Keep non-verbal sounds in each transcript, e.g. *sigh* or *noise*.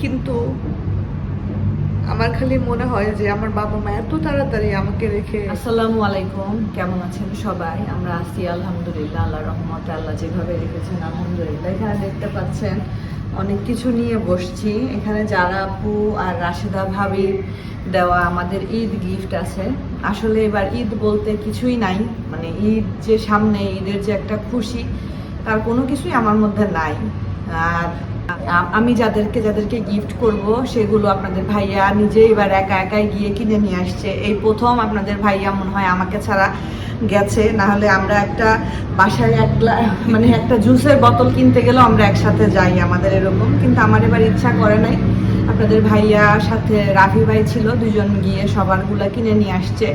কিন্তু আমার খালি মনে হয় যে আমার বাবা মা এত তাড়াতাড়ি আমাকে রেখে আসসালামু আলাইকুম, কেমন আছেন সবাই? আমরা আছি, আলহামদুলিল্লাহ আল্লাহ রহমত আল্লাহ যেভাবে রেখেছেন, আলহামদুলিল্লাহ। এখানে দেখতে পাচ্ছেন, অনেক কিছু নিয়ে বসছি। এখানে যারা আপু আর রাশেদা ভাবির দেওয়া আমাদের ঈদ গিফট আছে। আসলে এবার ঈদ বলতে কিছুই নাই। মানে ঈদ যে সামনে, ঈদের যে একটা খুশি, তার কোনো কিছুই আমার মধ্যে নাই। আর আমি যাদেরকে যাদেরকে গিফট করব, সেগুলো আপনাদের ভাইয়া নিজে এবার একা একাই গিয়ে কিনে নিয়ে আসছে। এই প্রথম আপনাদের ভাইয়া মনে হয় আমাকে ছাড়া গেছে। না হলে আমরা একটা বাসায় এক মানে একটা জুসের বোতল কিনতে গেলেও আমরা একসাথে যাই আমাদের এরকম। কিন্তু আমার এবার ইচ্ছা করে নাই। আপনাদের ভাইয়া সাথে রাফি ভাই ছিল, দুজন গিয়ে সবারগুলা কিনে নিয়ে আসছে।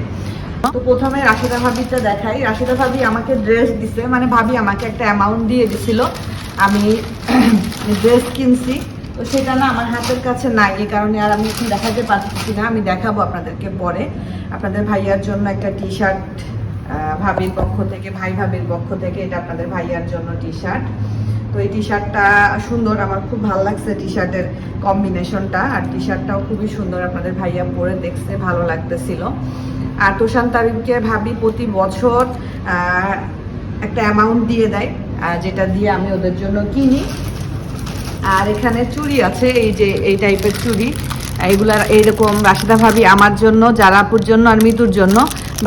তো প্রথমে রাশিদা ভাবিটা দেখাই। রাশিদা ভাবি আমাকে ড্রেস দিছে মানে ভাবি আমাকে একটা অ্যামাউন্ট দিয়ে দিছিল। আমি *clears throat* ড্রেস কিনছি। তো সেটা না আমার হাতের কাছে নাই, এই কারণে আর আমি এখন দেখাতে পারতেছি না। আমি দেখাবো আপনাদেরকে পরে। আপনাদের ভাইয়ার জন্য একটা টি শার্ট ভাবির পক্ষ থেকে, ভাই ভাবির পক্ষ থেকে এটা আপনাদের ভাইয়ার জন্য টি শার্ট তো এই টি শার্টটা সুন্দর, আমার খুব ভালো লাগছে টি শার্টের কম্বিনেশনটা আর টি শার্টটাও খুবই সুন্দর আপনাদের ভাইয়া পরে দেখতে ভালো লাগতেছিল। আর তোষান তারিখকে ভাবি প্রতি বছর একটা অ্যামাউন্ট দিয়ে দেয়। যেটা দিয়ে আমি ওদের জন্য কিনি। আর এখানে চুড়ি আছে, এই যে এই টাইপের চুড়ি। এইগুলার এইরকম রাশিদা ভাবি আমার জন্য, জারাপুর জন্য আর মিতুর জন্য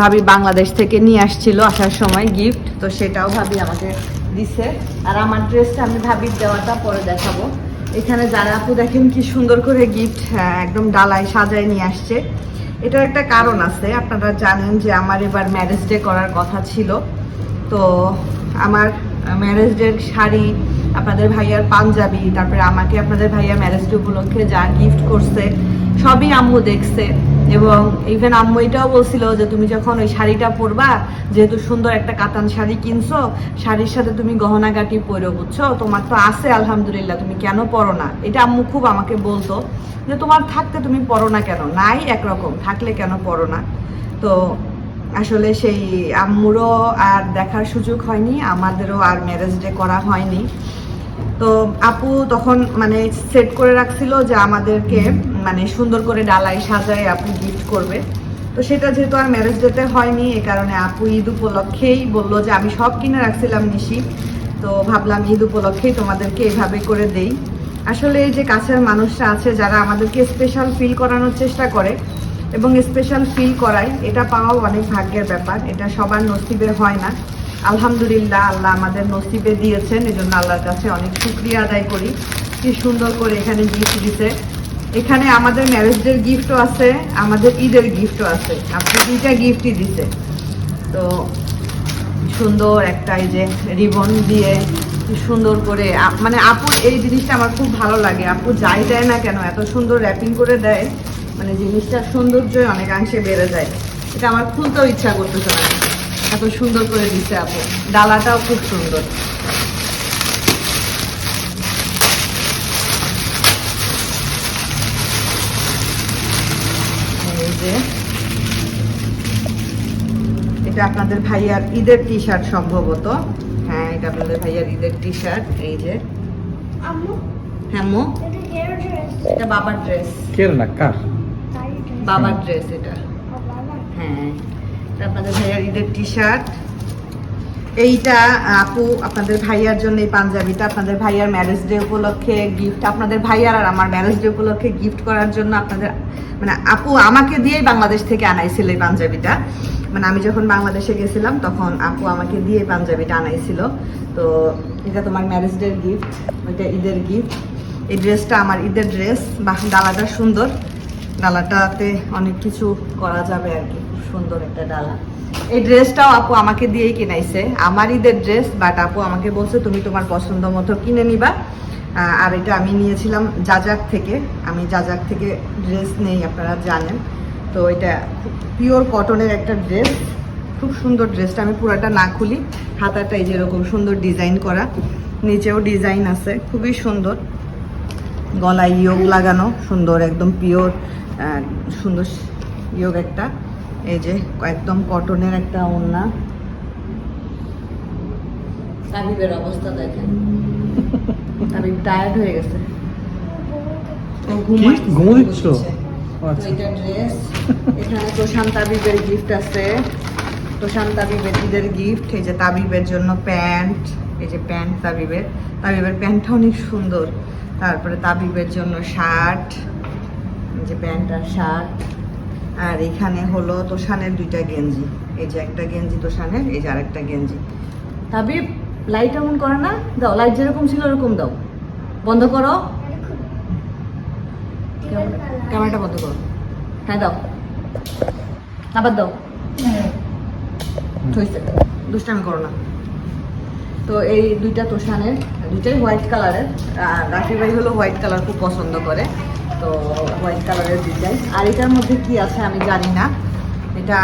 ভাবি বাংলাদেশ থেকে নিয়ে আসছিল আসার সময় গিফট তো সেটাও ভাবি আমাকে দিছে। আর আমার ড্রেসটা আমি ভাবির দেওয়াটা পরে দেখাবো। এখানে যারা আপু দেখেন কি সুন্দর করে গিফট একদম ডালায় সাজায় নিয়ে আসছে। এটার একটা কারণ আছে, আপনারা জানেন যে আমার এবার ম্যারেজ ডে করার কথা ছিল। তো আমার ম্যারেজ ডের শাড়ি, আপনাদের ভাইয়ার পাঞ্জাবি, তারপরে আমাকে আপনাদের ভাইয়া ম্যারেজ ডে উপলক্ষে যা গিফট করছে, সবই আম্মু দেখছে। এবং ইভেন আম্মু এটাও বলছিল যে, তুমি যখন ওই শাড়িটা পরবা, যেহেতু সুন্দর একটা কাতান শাড়ি কিনছো, শাড়ির সাথে তুমি গহনাগাটি পরো, বুঝছ? তোমার তো আছে, আলহামদুলিল্লাহ, তুমি কেন পরো না? এটা আম্মু খুব আমাকে বলতো, যে, তোমার থাকতে তুমি পরো না কেন? নাই একরকম, থাকলে কেন পরো না? তো আসলে সেই আম্মুরও আর দেখার সুযোগ হয়নি, আমাদেরও আর ম্যারেজ ডে করা হয়নি। তো আপু তখন মানে সেট করে রাখছিল যে আমাদেরকে মানে সুন্দর করে ডালাই সাজায় আপু গিফট করবে। তো সেটা যেহেতু আর ম্যারেজ ডেতে হয়নি, এ কারণে আপু ঈদ উপলক্ষেই বলল যে আমি সব কিনে রাখছিলাম নিশি। তো ভাবলাম ঈদ উপলক্ষেই তোমাদেরকে এভাবে করে দেই। আসলে এই যে কাছের মানুষরা আছে, যারা আমাদেরকে স্পেশাল ফিল করানোর চেষ্টা করে এবং স্পেশাল ফিল করাই। এটা পাওয়াও অনেক ভাগ্যের ব্যাপার। এটা সবার নসিবে হয় না। আলহামদুলিল্লাহ, আল্লাহ আমাদের নসিবে দিয়েছেন। এই জন্য আল্লাহর কাছে অনেক শুক্রিয়া আদায় করি। কি সুন্দর করে এখানে গিফট দিতে এখানে আমাদের ম্যারেজ ডের গিফটও আছে, আমাদের ঈদের গিফটও আছে। আপনি দুইটা গিফটই দিছে। তো সুন্দর একটা এই যে রিবন দিয়ে সুন্দর করে মানে আপুর এই জিনিসটা আমার খুব ভালো লাগে। আপু যাই দেয় না কেন, এত সুন্দর র্যাপিং করে দেয়। মানে জিনিসটার সৌন্দর্যই অনেকাংশে বেড়ে যায়। এটা আমার খুলতেও ইচ্ছা করতেছে না। এত সুন্দর করে দিচ্ছে আপু। ডালাটাও খুব সুন্দর। এই যে এটা আপনাদের ভাইয়ার ঈদের টি শার্ট সম্ভবত। হ্যাঁ এটা আপনাদের ভাইয়ার ঈদের টি শার্ট এই যে। আম্মু হ্যাঁ মো এটা হেয়ার ড্রেস এটা বাবার ড্রেস কের না কার? বাবার ড্রেস এটা। হ্যাঁ আপনাদের ভাইয়ার ঈদের টি শার্ট এইটা আপু আপনাদের ভাইয়ার জন্য এই পাঞ্জাবিটা আপনাদের ভাইয়ার ম্যারেজ ডে উপলক্ষে গিফট আপনাদের ভাইয়ার আর আমার ম্যারেজ ডে উপলক্ষে গিফট করার জন্য আপনাদের মানে আপু আমাকে দিয়েই বাংলাদেশ থেকে আনাইছিল এই পাঞ্জাবিটা। মানে আমি যখন বাংলাদেশে গেছিলাম তখন আপু আমাকে দিয়ে পাঞ্জাবিটা আনাইছিল। তো এটা তোমার ম্যারেজ ডের গিফট ওইটা ঈদের গিফট এই ড্রেসটা আমার ঈদের ড্রেস বা ডালাটা সুন্দর। ডালাটাতে অনেক কিছু করা যাবে আর কি। খুব সুন্দর একটা ডালা। এই ড্রেসটাও আপু আমাকে দিয়েই কিনাইছে। আমার ঈদের ড্রেস বাট আপু আমাকে বলছে, তুমি তোমার পছন্দ মতো কিনে নিবা। আর এটা আমি নিয়েছিলাম জাজাক থেকে। আমি জাজাক থেকে ড্রেস নেই, আপনারা জানেন। তো এটা পিওর কটনের একটা ড্রেস। খুব সুন্দর ড্রেসটা। আমি পুরাটা না খুলি। হাতাটা এই যেরকম সুন্দর ডিজাইন করা। নিচেও ডিজাইন আছে। খুবই সুন্দর। গলায় ইয়োগ লাগানো সুন্দর একদম পিওর সুন্দর ইয়োগ একটা। এই যে একদম কটনের একটা ওড়না। তাবিবের অবস্থা দেখেন। *laughs* তাবিব টায়ার্ড হয়ে গেছে। দিচ্ছ? আচ্ছা। এটা ড্রেস এখানে প্রশান্ত তাবিবের গিফট আছে। প্রশান্ত তাবিবের ঈদের গিফট এই যে তাবিবের জন্য প্যান্ট। এই যে প্যান্ট তাবিবের। তাবিবের প্যান্টটা অনেক সুন্দর। তারপরে তাবিবের জন্য শার্ট যে প্যান্ট আর শার্ট আর এখানে হলো তোষানের দুইটা গেঞ্জি। এই যে একটা গেঞ্জি তোষানের এই যে আরেকটা গেঞ্জি। তাবিব লাইট এমন করে না? দাও লাইট যেরকম ছিল ওরকম দাও। বন্ধ করো। ক্যামেরাটা বন্ধ করো। হ্যাঁ দাও। আবার দাও। দুষ্টামি করো না। তো এই দুইটা তোষানের দুইটাই হোয়াইট কালারের রাফি ভাই হলো হোয়াইট কালার খুব পছন্দ করে। তো হোয়াইট কালারের দুইটাই আর এটার মধ্যে কি আছে আমি জানি না। এটা,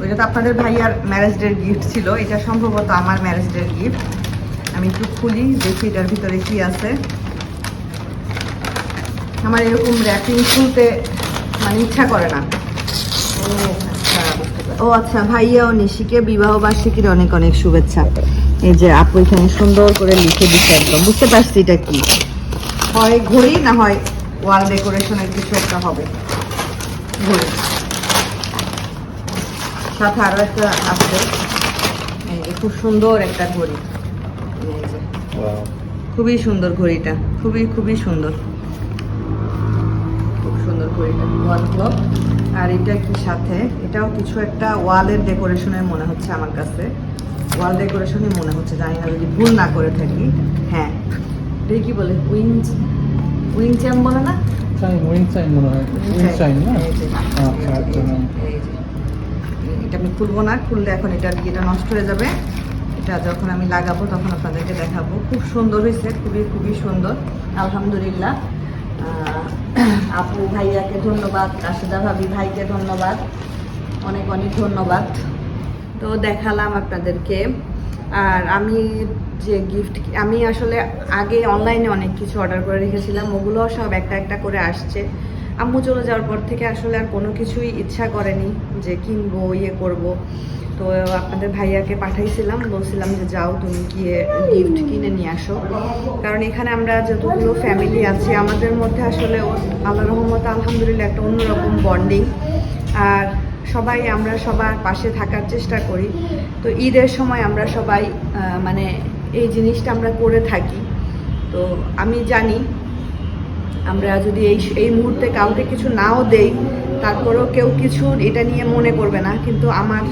ওইটা তো আপনাদের ভাইয়ার ম্যারেজ ডের গিফট ছিল। এটা সম্ভবত আমার ম্যারেজ ডের গিফট আমি একটু খুলি, দেখি এটার ভিতরে কি আছে। আমার এরকম র্যাপিং খুলতে মানে ইচ্ছা করে না। ও আচ্ছা ভাইয়া ও নিশিকে বিবাহ বার্ষিকীর অনেক অনেক শুভেচ্ছা। এই যে আপু এখানে সুন্দর করে লিখে দিচ্ছে একদম। বুঝতে পারছি এটা কি। হয় ঘড়ি না হয় ওয়াল ডেকোরেশনের কিছু একটা হবে। ঘড়ি। সাথে আরও একটা আছে। খুব সুন্দর একটা ঘড়ি। খুবই সুন্দর ঘড়িটা। খুবই খুবই সুন্দর। খুব সুন্দর ঘড়িটা। ক্লক আর এটা কি সাথে? এটাও কিছু একটা ওয়ালের ডেকোরেশনের মনে হচ্ছে আমার কাছে। ওয়াল ডেকোরেশনই মনে হচ্ছে জানি না যদি ভুল না করে থাকি। হ্যাঁ। এটা কি বলে? উইং উইং চ্যাম বলে না। এটা আমি খুলবো না খুললে এখন এটা ইয়েটা নষ্ট হয়ে যাবে। এটা যখন আমি লাগাবো তখন আপনাদেরকে দেখাবো। খুব সুন্দর হয়েছে খুবই খুবই সুন্দর। আলহামদুলিল্লাহ। *coughs* আপু ভাইয়াকে ধন্যবাদ, রাশেদা ভাবি ভাইকে ধন্যবাদ, অনেক অনেক ধন্যবাদ। তো দেখালাম আপনাদেরকে। আর আমি যে গিফট আমি আসলে আগে অনলাইনে অনেক কিছু অর্ডার করে রেখেছিলাম, ওগুলো সব একটা একটা করে আসছে। আম্মু চলে যাওয়ার পর থেকে আসলে আর কোনো কিছুই ইচ্ছা করেনি যে কিনবো ইয়ে করব। তো আপনাদের ভাইয়াকে পাঠাইছিলাম, বলছিলাম যে যাও তুমি গিয়ে গিফট কিনে নিয়ে আসো। কারণ এখানে আমরা যতগুলো ফ্যামিলি আছি, আমাদের মধ্যে আসলে আল্লাহ রহমত আলহামদুলিল্লাহ একটা অন্যরকম বন্ডিং আর সবাই আমরা সবার পাশে থাকার চেষ্টা করি। তো ঈদের সময় আমরা সবাই মানে এই জিনিসটা আমরা করে থাকি। তো আমি জানি আমরা যদি এই এই মুহূর্তে কাউকে কিছু নাও দেই, তারপরেও কেউ কিছু এটা নিয়ে মনে করবে না, কিন্তু আমার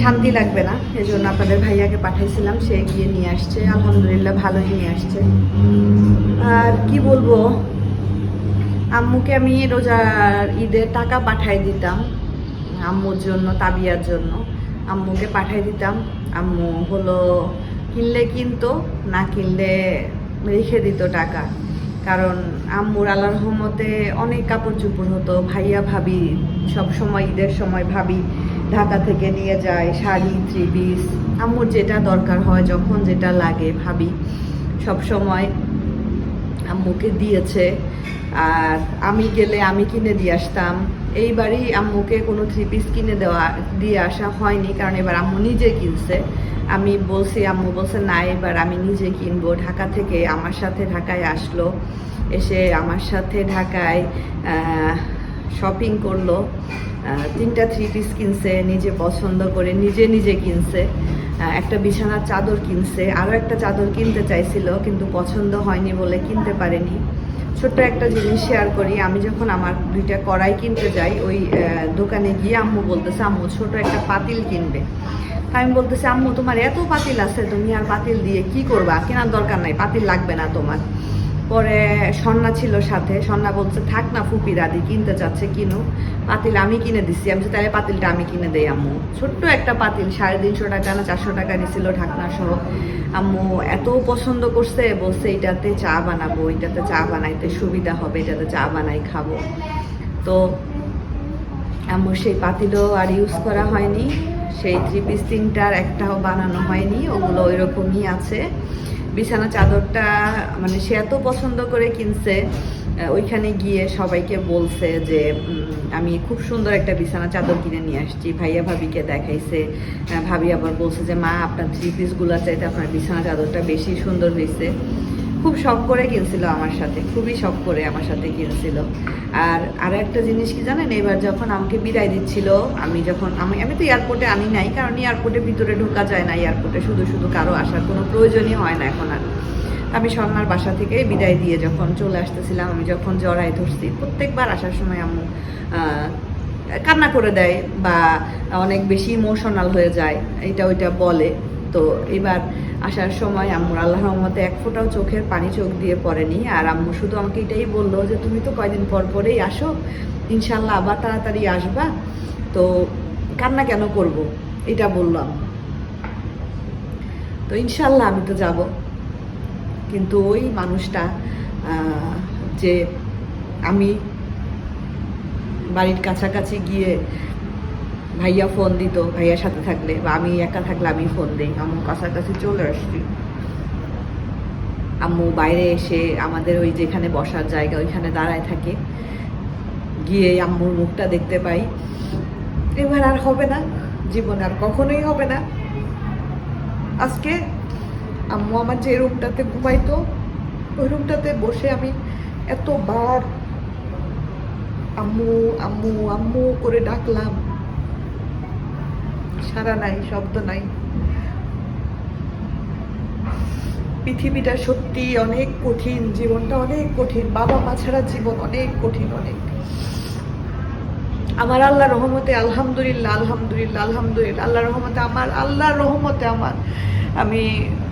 শান্তি লাগবে না। এই জন্য আপনাদের ভাইয়াকে পাঠাইছিলাম, সে গিয়ে নিয়ে আসছে। আলহামদুলিল্লাহ ভালোই নিয়ে আসছে। আর কি বলব? আম্মুকে আমি রোজার ঈদের টাকা পাঠাই দিতাম, আম্মুর জন্য, তাবিয়ার জন্য। আম্মুকে পাঠাই দিতাম। আম্মু হলো কিনলে কিনতো, না কিনলে রেখে দিত টাকা। কারণ আম্মুর আল্লাহ রহমতে অনেক কাপড় চোপড় হতো। ভাইয়া, ভাবি, সব সময় ঈদের সময় ভাবি ঢাকা থেকে নিয়ে যায় শাড়ি থ্রি পিস আম্মুর যেটা দরকার হয়, যখন যেটা লাগে ভাবি। সব সময় আম্মুকে দিয়েছে। আর আমি গেলে আমি কিনে দিয়ে আসতাম। এইবারই আম্মুকে কোনো থ্রি পিস কিনে দেওয়া, দিয়ে আসা হয়নি, কারণ এবার আম্মু নিজে কিনছে। আমি বলছি, আম্মু বলছে, না, এবার আমি নিজে কিনবো। ঢাকা থেকে আমার সাথে ঢাকায় আসলো। এসে আমার সাথে ঢাকায় শপিং করল। তিনটা থ্রি পিস কিনছে, নিজে পছন্দ করে, নিজে নিজে কিনছে। একটা বিছানার চাদর কিনছে। আরও একটা চাদর কিনতে চাইছিল, কিন্তু পছন্দ হয়নি বলে কিনতে পারেনি। ছোট্ট একটা জিনিস শেয়ার করি। আমি যখন আমার দুইটা কড়াই কিনতে যাই, ওই দোকানে গিয়ে আম্মু বলতেছে, আম্মু, ছোট একটা পাতিল কিনবে। আমি বলতেছি, আম্মু, তোমার এত পাতিল আছে, তুমি আর পাতিল দিয়ে কি করবা? কেনার দরকার নাই, পাতিল লাগবে না তোমার। পরে সন্না ছিল সাথে। সন্না বলছে, থাক না ফুপি দাদি, কিনতে চাচ্ছে কিনো পাতিল আমি কিনে দিচ্ছি আমি তাহলে পাতিলটা আমি কিনে দেই, আম্মু। ছোট্ট একটা পাতিল, সাড়ে তিনশো টাকা না চারশো টাকা নিছিল ঢাকনা সহ আম্মু এত পছন্দ করছে, বলছে, এটাতে চা বানাবো, এটাতে চা বানাইতে সুবিধা হবে, এটাতে চা বানাই খাব। তো আম্মুর সেই পাতিলও আর ইউজ করা হয়নি। সেই থ্রি পিস তিনটার একটাও বানানো হয়নি। ওগুলো ওইরকমই আছে। বিছানা চাদরটা মানে সে এত পছন্দ করে কিনছে ওইখানে গিয়ে সবাইকে বলছে যে আমি খুব সুন্দর একটা বিছানা চাদর কিনে নিয়ে আসছি। ভাইয়া ভাবিকে দেখাইছে। ভাবি আবার বলছে যে, মা, আপনার থ্রি পিসগুলো চাইতে আপনার বিছানা চাদরটা বেশি সুন্দর হয়েছে খুব শখ করে কিনছিল আমার সাথে, খুবই শখ করে আমার সাথে কিনছিল। আর আর একটা জিনিস কি জানেন, এবার যখন আমাকে বিদায় দিচ্ছিল, আমি যখন, আমি আমি তো এয়ারপোর্টে আনি নাই, কারণ এয়ারপোর্টের ভিতরে ঢোকা যায় না এয়ারপোর্টে শুধু শুধু কারও আসার কোনো প্রয়োজনই হয় না এখন আর। আমি স্বর্ণার বাসা থেকে বিদায় দিয়ে যখন চলে আসতেছিলাম, আমি যখন জড়াই ধরছি, প্রত্যেকবার আসার সময় আম্মু কান্না করে দেয় বা অনেক বেশি ইমোশনাল হয়ে যায়, এটা ওইটা বলে। তো এবার আসার সময় আম্মুর আল্লাহ রহমতে এক ফোঁটাও চোখের পানি চোখ দিয়ে পড়েনি। আর আম্মু শুধু আমাকে এটাই বলল যে, তুমি তো কয়দিন পর পরেই আসো। ইনশাল্লাহ আবার তাড়াতাড়ি আসবা। তো কান্না কেন করব? এটা বললাম তো ইনশাল্লাহ আমি তো যাব। কিন্তু ওই মানুষটা যে আমি বাড়ির কাছাকাছি গিয়ে ভাইয়া ফোন দিত, ভাইয়ার সাথে থাকলে বা আমি একা থাকলে আমি ফোন দিই। আম্মু কাছাকাছি চলে আসছি। আম্মু বাইরে এসে আমাদের ওই যেখানে বসার জায়গা, ওইখানে দাঁড়ায় থাকে। গিয়ে আম্মুর মুখটা দেখতে পাই। এবার আর হবে না, জীবন আর কখনোই হবে না। আজকে আম্মু আমার যে রুমটাতে ঘুমাইতো, ওই রুমটাতে বসে আমি এতবার আম্মু আম্মু আম্মু করে ডাকলাম। সারা নাই, শব্দ নাই। পৃথিবীটা সত্যি অনেক কঠিন, জীবনটা অনেক কঠিন বাবা মা ছাড়া জীবন অনেক কঠিন, অনেক। আমার আল্লাহ রহমতে আলহামদুলিল্লাহ আলহামদুলিল্লাহ আলহামদুলিল্লাহ। আল্লাহ রহমতে আমার, আল্লাহর রহমতে আমার। আমি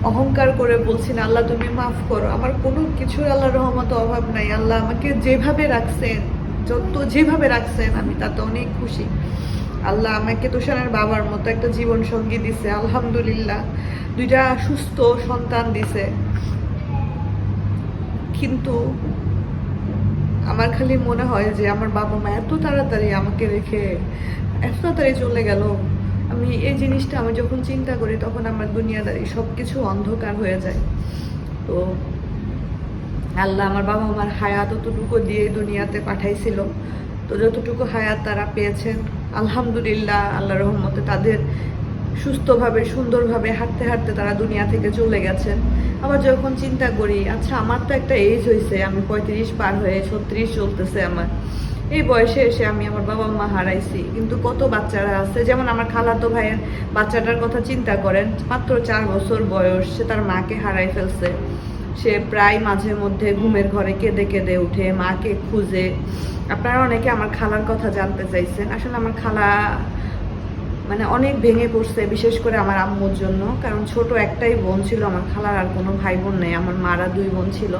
অহংকার করে বলছি না, আল্লাহ তুমি মাফ করো। আমার কোনো কিছুর আল্লাহ রহমতে অভাব নাই। আল্লাহ আমাকে যেভাবে রাখছেন, যত যেভাবে রাখছেন, আমি তাতে অনেক খুশি। আল্লাহ আমাকে তুষারের বাবার মতো একটা জীবন সঙ্গী দিছে, আলহামদুলিল্লাহ। দুইটা সুস্থ সন্তান দিছে। কিন্তু আমার খালি মনে হয় যে আমার বাবা মা এত তাড়াতাড়ি আমাকে রেখে এত তাড়াতাড়ি চলে গেল। আমি এই জিনিসটা আমি যখন চিন্তা করি তখন আমার দুনিয়াদারি সব কিছু অন্ধকার হয়ে যায়। তো আল্লাহ আমার বাবা মার হায়াত অতটুকু দিয়ে দুনিয়াতে পাঠাইছিল। তো যতটুকু হায়াত তারা পেয়েছেন আলহামদুলিল্লাহ আল্লাহ রহমতে তাদের সুস্থভাবে, সুন্দরভাবে হাঁটতে হাঁটতে তারা দুনিয়া থেকে চলে গেছেন। আবার যখন চিন্তা করি আচ্ছা আমার তো একটা এজ হয়েছে আমি পঁয়ত্রিশ পার হয়ে ছত্রিশ চলতেছে আমার। এই বয়সে এসে আমি আমার বাবা মা হারাইছি। কিন্তু কত বাচ্চারা আছে? যেমন আমার খালাতো ভাইয়ের বাচ্চাটার কথা চিন্তা করেন, মাত্র চার বছর বয়স, সে তার মাকে হারাই ফেলছে। সে প্রায় মাঝে মধ্যে ঘুমের ঘরে কেঁদে কেঁদে উঠে, মাকে খুঁজে। আপনারা অনেকে আমার খালার কথা জানতে চাইছেন। আসলে আমার খালা মানে অনেক ভেঙে পড়ছে, বিশেষ করে আমার আম্মুর জন্য। কারণ ছোট একটাই বোন ছিল, আমার খালার আর কোনো ভাই বোন নেই। আমার মারা দুই বোন ছিল।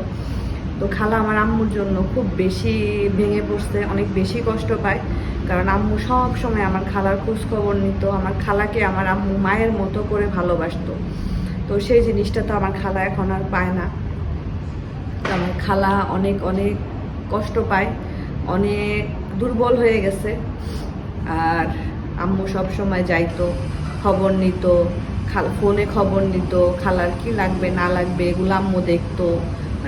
তো খালা আমার আম্মুর জন্য খুব বেশি ভেঙে পড়ছে, অনেক বেশি কষ্ট পায়। কারণ আম্মু সব সময় আমার খালার খোঁজখবর নিত, আমার খালাকে আমার আম্মু মায়ের মতো করে ভালোবাসতো। তো সেই জিনিসটা তো আমার খালা এখন আর পায় না। আমার খালা অনেক অনেক কষ্ট পায়, অনেক দুর্বল হয়ে গেছে। আর আম্মু সব সময় যাইতো, খবর নিত খাল ফোনে খবর নিত, খালার কি লাগবে, না লাগবে এগুলো আম্মু দেখতো।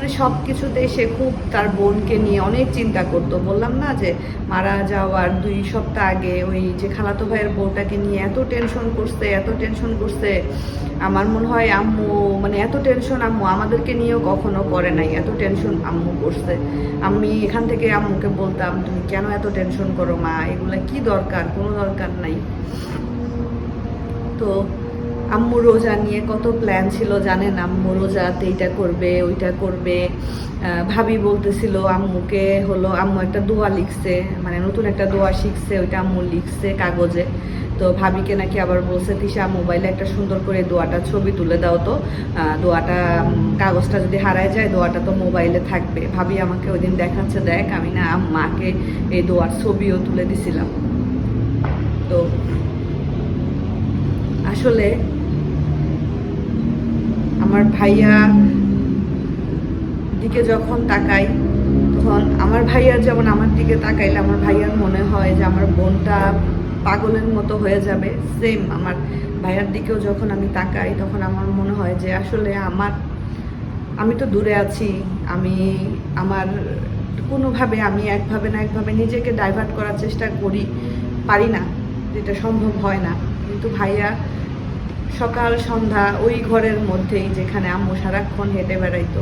মানে সব কিছুতেই সে খুব তার বোনকে নিয়ে অনেক চিন্তা করতো। বললাম না যে মারা যাওয়ার দুই সপ্তাহ আগে ওই যে খালাতো ভাইয়ের বউটাকে নিয়ে এত টেনশন করছে, এত টেনশন করছে। আমার মনে হয় আম্মু মানে এত টেনশন আম্মু আমাদেরকে নিয়েও কখনো করে নাই, এত টেনশন আম্মু করছে। আমি এখান থেকে আম্মুকে বলতাম, তুমি কেন এত টেনশন করো মা? এগুলা কি দরকার? কোনো দরকার নাই। তো আম্মু রোজা নিয়ে কত প্ল্যান ছিল জানেন? আম্মু রোজাতে এইটা করবে, ওইটা করবে। ভাবি বলতেছিল আম্মুকে হলো, আম্মু একটা দোয়া লিখছে মানে নতুন একটা দোয়া শিখছে, ওইটা আম্মু লিখছে কাগজে। তো ভাবিকে নাকি আবার বলছে, তিশা মোবাইলে একটা সুন্দর করে দোয়াটা, ছবি তুলে দাও তো। দোয়াটা কাগজটা যদি হারায় যায়, দোয়াটা তো মোবাইলে থাকবে। ভাবি আমাকে ওই দিন দেখাচ্ছে, দেখ, আমি না মাকে এই দোয়ার ছবিও তুলে দিছিলাম। তো আসলে আমার ভাইয়া দিকে যখন তাকাই, তখন আমার ভাইয়া যেমন আমার দিকে তাকাইলে আমার ভাইয়ার মনে হয় যে আমার বোনটা পাগলের মতো হয়ে যাবে। সেম আমার ভাইয়ার দিকেও যখন আমি তাকাই, তখন আমার মনে হয় যে আসলে আমার, আমি তো দূরে আছি, আমি, আমার কোনোভাবে আমি একভাবে না একভাবে নিজেকে ডাইভার্ট করার চেষ্টা করি, পারি না, যেটা সম্ভব হয় না। কিন্তু ভাইয়া সকাল, সন্ধ্যা, ওই ঘরের মধ্যেই যেখানে আম্মু সারাক্ষণ হেঁটে বেড়াইতো।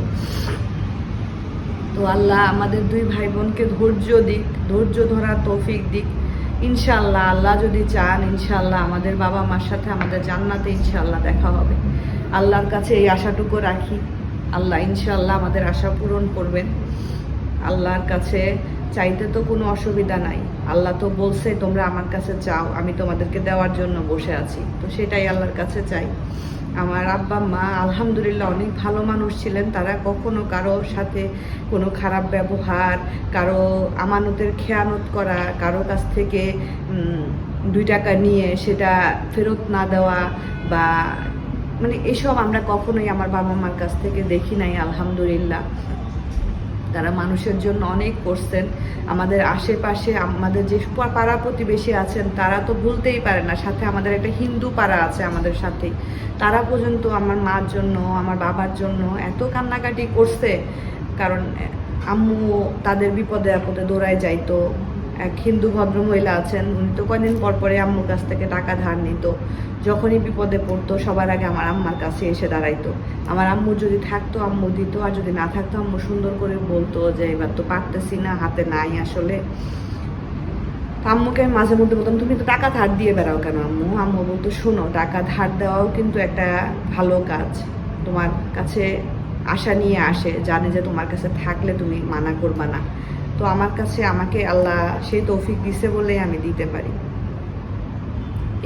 তো আল্লাহ আমাদের দুই ভাই বোনকে ধৈর্য দিক, ধৈর্য ধরার তৌফিক দিক। ইনশাল্লাহ আল্লাহ যদি চান ইনশাল্লাহ আমাদের বাবা মার সাথে আমাদের জান্নাতে ইনশাল্লাহ দেখা হবে। আল্লাহর কাছে এই আশাটুকু রাখি। আল্লাহ ইনশাল্লাহ আমাদের আশা পূরণ করবেন। আল্লাহর কাছে চাইতে তো কোনো অসুবিধা নাই। আল্লাহ তো বলছে, তোমরা আমার কাছে চাও, আমি তোমাদেরকে দেওয়ার জন্য বসে আছি। তো সেটাই আল্লাহর কাছে চাই। আমার আব্বা, মা আলহামদুলিল্লাহ অনেক ভালো মানুষ ছিলেন। তারা কখনো কারও সাথে কোনো খারাপ ব্যবহার, কারও আমানতের খেয়ানত করা, কারও কাছ থেকে দুই টাকা নিয়ে সেটা ফেরত না দেওয়া বা মানে এসব আমরা কখনোই আমার বাবা মার কাছ থেকে দেখি নাই, আলহামদুলিল্লাহ। তারা মানুষের জন্য অনেক করছেন। আমাদের আশেপাশে আমাদের যে পাড়া প্রতিবেশী আছেন, তারা তো ভুলতেই পারে না। সাথে আমাদের একটা হিন্দু পাড়া আছে আমাদের সাথেই তারা পর্যন্ত আমার মার জন্য, আমার বাবার জন্য এত কান্নাকাটি করছে। কারণ, আম্মু তাদের বিপদে আপদে দৌড়ায় যাইতো। এক হিন্দু ভদ্রমহিলা আছেন, উনি তো কয়দিন পর পরে আম্মুর কাছ থেকে টাকা ধার নিত। যখনই বিপদে পড়তো, সবার আগে আমার আম্মার কাছে এসে দাঁড়াইতো। আমার আম্মু যদি থাকতো, আম্মু দিত, আর যদি না থাকতো, আম্মু সুন্দর করে বলতো যে, এবার তো পারতেছি না, হাতে নাই আসলে। আম্মুকে মাঝে মধ্যে বলতাম, তুমি তো টাকা ধার দিয়ে বেড়াও কেন আম্মু? আম্মু বলতো, শোনো, টাকা ধার দেওয়াও কিন্তু একটা ভালো কাজ। তোমার কাছে আশা নিয়ে আসে, জানে যে তোমার কাছে থাকলে তুমি মানা করবা না। তো আমার কাছে আমাকে আল্লাহ সেই তৌফিক দিছে বলেই আমি দিতে পারি।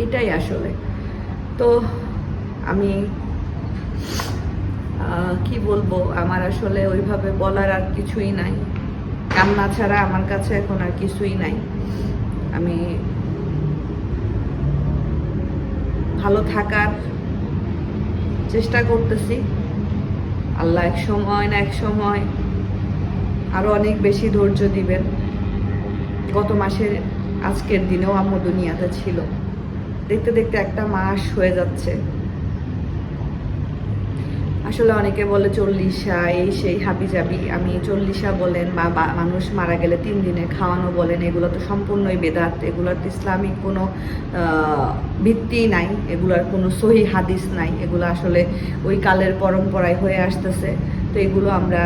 এটাই আসলে। তো আমি কি বলব, আমার আসলে ওইভাবে বলার আর কিছুই নাই। কান্না ছাড়া আমার কাছে এখন আর কিছুই নাই। আমি ভালো থাকার চেষ্টা করতেছি। আল্লাহ এক সময় না এক সময় আরও অনেক বেশি ধৈর্য দিবেন। গত মাসের আজকের দিনেও আম্মু দুনিয়াতে ছিল। দেখতে দেখতে একটা মাস হয়ে যাচ্ছে। আসলে অনেকে বলে চল্লিশা, এই সেই হাবি জাবি আমি চল্লিশা বলেন বা মানুষ মারা গেলে তিন দিনে খাওয়ানো বলেন, এগুলো তো সম্পূর্ণই বেদাত। এগুলোর তো ইসলামিক কোনো ভিত্তি নাই। এগুলোর কোনো সহি হাদিস নাই। এগুলো আসলে ওই কালের পরম্পরায় হয়ে আসতেছে। তো এগুলো আমরা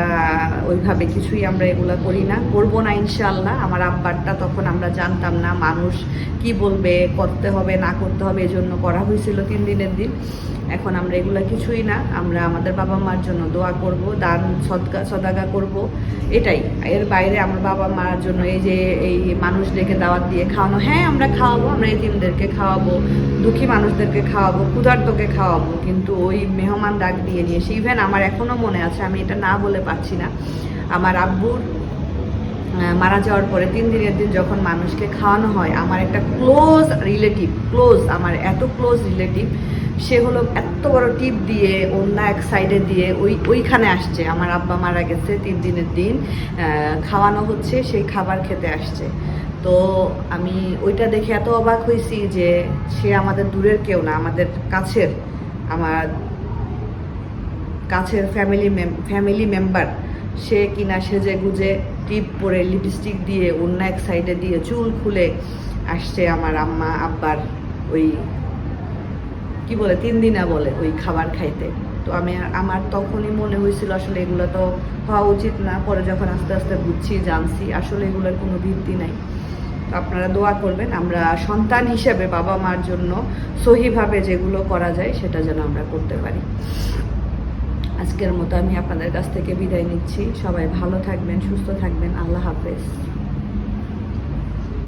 ওইভাবে কিছুই আমরা এগুলো করি না। করব না ইনশাল্লাহ আমার আব্বারটা তখন আমরা জানতাম না মানুষ কি বলবে, করতে হবে, না করতে হবে, এজন্য করা হয়েছিল তিন দিনের দিন। এখন আমরা এগুলো কিছুই না। আমরা আমাদের বাবা মার জন্য দোয়া করব, দান, সদকা, সদাগা করব। এটাই। এর বাইরে আমার বাবা মার জন্য এই যে, এই মানুষদেরকে দাওয়াত দিয়ে খাওয়ানো হ্যাঁ আমরা খাওয়াবো, আমরা এতিমদেরকে খাওয়াবো, দুঃখী মানুষদেরকে খাওয়াবো, ক্ষুধার্তকে খাওয়াবো, কিন্তু ওই মেহমান ডাক দিয়ে নিয়ে এসে ইভেন আমার এখনও মনে আছে, আমি এটা না বলে পারছি না। আমার আব্বুর মারা যাওয়ার পরে তিন দিনের দিন যখন মানুষকে খাওয়ানো হয়, আমার একটা ক্লোজ রিলেটিভ ক্লোজ আমার এত ক্লোজ রিলেটিভ সে হলো এত বড় টিপ দিয়ে অন্য এক সাইডে দিয়ে ওই, ওইখানে আসছে। আমার আব্বা মারা গেছে তিন দিনের দিন খাওয়ানো হচ্ছে, সেই খাবার খেতে আসছে। তো আমি ওইটা দেখে এত অবাক হয়েছি যে সে আমাদের দূরের কেউ না, আমাদের কাছের, আমার কাছের ফ্যামিলি ফ্যামিলি মেম্বার সে কিনা সেজে গুজে টিপ পরে লিপস্টিক দিয়ে অন্য এক সাইডে দিয়ে চুল খুলে আসছে আমার আম্মা, আব্বার ওই, কি বলে, তিন দিনা বলে ওই খাবার খাইতে। তো আমি আমার তখনই মনে হয়েছিল আসলে এগুলো তো হওয়া উচিত না, পরে যখন আস্তে আস্তে বুঝছি, জানছি, আসলে এগুলোর কোনো ভিত্তি নাই। তো আপনারা দোয়া করবেন, আমরা সন্তান হিসেবে বাবা মার জন্য সহিভাবে যেগুলো করা যায়, সেটা যেন আমরা করতে পারি। আজকের মতো আমি আপনাদের কাছ থেকে বিদায় নিচ্ছি। সবাই ভালো থাকবেন, সুস্থ থাকবেন। আল্লাহ হাফেজ।